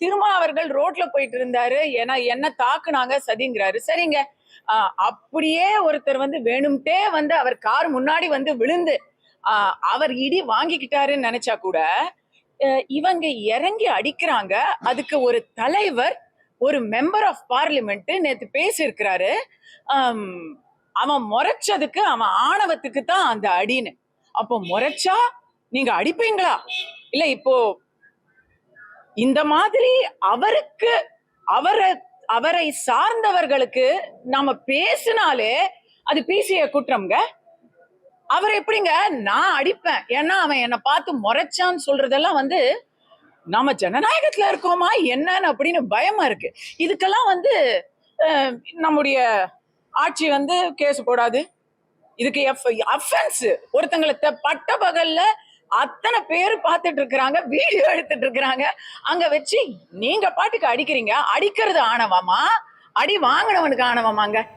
திருமாவர்கள் ரோட்ல போயிட்டு இருந்தாரு. ஏன்னா என்ன தாக்குனாங்க சதிங்கிறாரு. சரிங்க. அப்படியே ஒருத்தர் வந்து வேணும்ட்டே வந்து அவர் கார் முன்னாடி வந்து விழுந்து அவர் இடி வாங்கிக்கிட்டாருன்னு நினைச்சா கூட இவங்க இறங்கி அடிக்கிறாங்க. அதுக்கு ஒரு தலைவர் ஒரு மெம்பர் ஆஃப் பார்லிமெண்ட் நேத்து பேசியிருக்கிறாரு. ஆம், அவன் முறைச்சதுக்கு அவன் ஆணவத்துக்கு தான் அந்த அடின்னு. அப்போ முறைச்சா நீங்க அடிப்பீங்களா? இல்ல இப்போ இந்த மாதிரி அவருக்கு அவரை அவரை சார்ந்தவர்களுக்கு நாம பேசினாலே அது பிசிஐ குற்றம்ங்க. அவர் எப்படிங்க? நான் அடிப்பேன். ஏன்னா அவன் என்னை பார்த்து முறைச்சான்னு சொல்றதெல்லாம் வந்து நாம ஜனநாயகத்துல இருக்கோமா? என்னன்னு அப்படின்னு பயமா இருக்கு. இதுக்கெல்லாம் வந்து நம்முடைய ஆட்சி வந்து கேஸ் போடாது. இதுக்கு அஃபென்ஸ் ஒருத்தங்களை பட்ட பகல்ல அத்தனை பேர் பார்த்துட்டு இருக்கிறாங்க வீடியோ எடுத்துட்டு இருக்கிறாங்க அங்க வச்சு நீங்க பாட்டுக்கு அடிக்கிறீங்க. அடிக்கிறது ஆணவமா? அடி வாங்கினவனுக்கு ஆணவமாங்க?